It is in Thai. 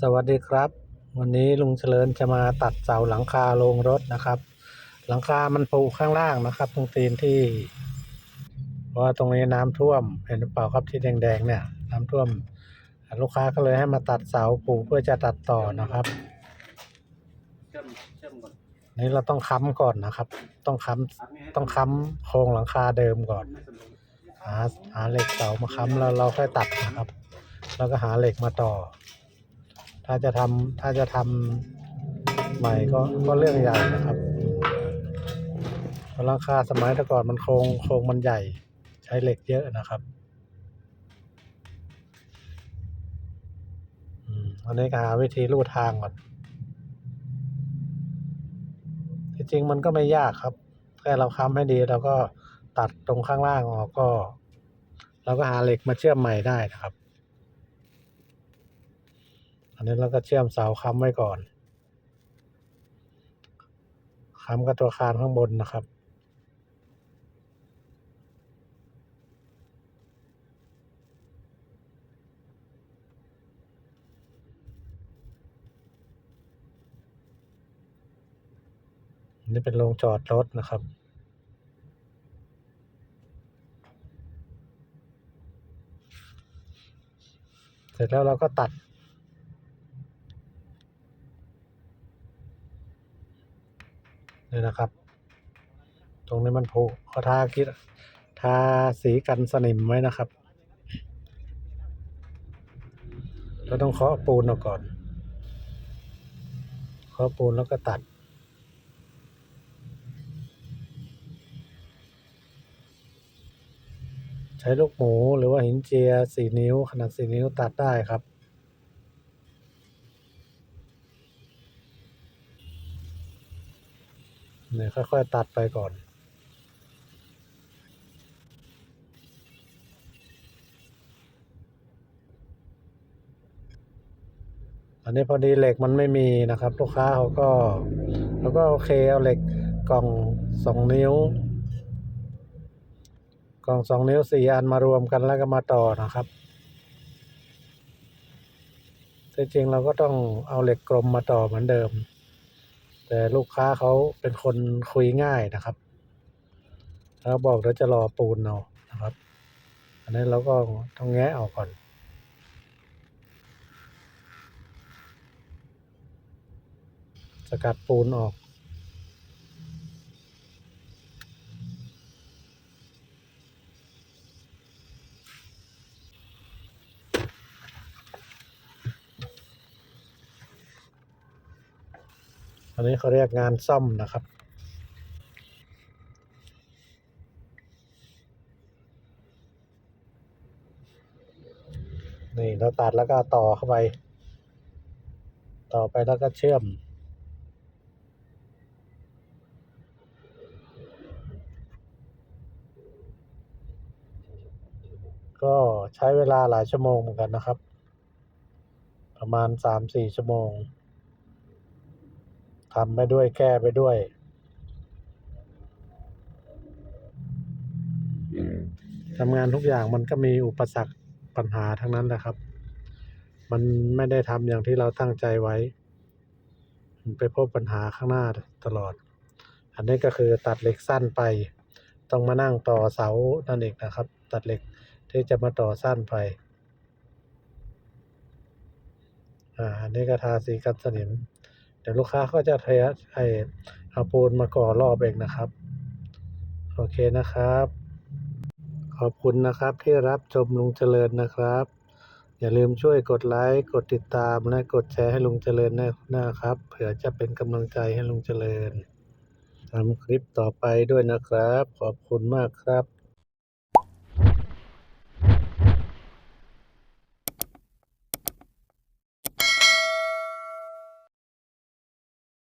สวัสดีครับ วันนี้ลุงเจริญจะมาตัดเสาหลังคาโรงรถนะครับ หลังคามันปูข้างล่างนะครับ ตรงตีนที่ เพราะว่าตรงนี้น้ำท่วมเห็นหรือเปล่าครับที่แดงๆเนี่ย น้ำท่วม ลูกค้าก็เลยให้มาตัดเสาปูเพื่อจะตัดต่อนะครับนี่เราต้องค้ำก่อนนะครับ ต้องค้ำต้องค้ำโครงหลังคาเดิมก่อนหาหาเหล็กเสามาค้ำแล้วเราค่อยตัดนะครับ แล้วก็หาเหล็กมาต่อ ถ้าจะทำถ้าจะทำใหม่ก็ก็เรื่องใหญ่นะครับราะหลังคาสมัยแต่ก่อนมันโครงโครงมันใหญ่ ใช้เหล็กเยอะนะครับอันนี้ก็หาวิธีลู่ทางก่อนที่จริงมันก็ไม่ยากครับ แค่เราค้ำให้ดีเราก็ตัดตรงข้างล่างออกก็ เราก็หาเหล็กมาเชื่อมใหม่ได้นะครับ อันนี้เราก็เชื่อมเสาค้ำไว้ก่อน ค้ำกับตัวคานข้างบนนะครับอันนี้เป็นโรงจอดรถนะครับเสร็จแล้วเราก็ตัด นี่นะครับ ตรงนี้มันผุเขาทาคิดทาสีกันสนิมไว้นะครับเราต้องเคาะปูนออกก่อนเคาะปูนแล้วก็ตัดใช้ลูกหมูหรือว่าหินเจียสี่นิ้ว ขนาดสี่นิ้วตัดได้ครับ เนี่ยค่อยๆตัดไปก่อนอันนี้พอดีเหล็กมันไม่มีนะครับ ลูกค้าเขาก็เขาก็โอเคเอาเหล็กกล่องสองนิ้ว กล่องสองนิ้วสี่อันมารวมกันแล้วก็มาต่อนะครับที่จริงเราก็ต้องเอาเหล็กกลมมาต่อเหมือนเดิม แต่ลูกค้าเขาเป็นคนคุยง่ายนะครับ แล้วบอกเราจะรอปูนเอานะครับ อันนี้เราก็ต้องแงะออกก่อนสกัดปูนออก อันนี้เขาเรียกงานซ่อมนะครับ นี่เราตัดแล้วก็ต่อเข้าไป ต่อไปแล้วก็เชื่อม ก็ใช้เวลาหลายชั่วโมงเหมือนกันนะครับ ประมาณสามสี่ชั่วโมง ทำไปด้วยแก้ไปด้วย ทำงานทุกอย่างมันก็มีอุปสรรคปัญหาทั้งนั้นแหละครับ มันไม่ได้ทำอย่างที่เราตั้งใจไว้มันไปพบปัญหาข้างหน้าตลอด อันนี้ก็คือตัดเหล็กสั้นไป ต้องมานั่งต่อเสานั่นเองนะครับ ตัดเหล็กที่จะมาต่อสั้นไป อ่า อันนี้ก็ทาสีกันสนิม เดี๋ยวลูกค้าก็จะเทไอเอาปูนมาก่อรอบเองนะครับ โอเคนะครับ ขอบคุณนะครับที่รับชมลุงเจริญนะครับ อย่าลืมช่วยกดไลค์กดติดตามและกดแชร์ให้ลุงเจริญนะครับ เผื่อจะเป็นกำลังใจให้ลุงเจริญทำคลิปต่อไปด้วยนะครับ ขอบคุณมากครับ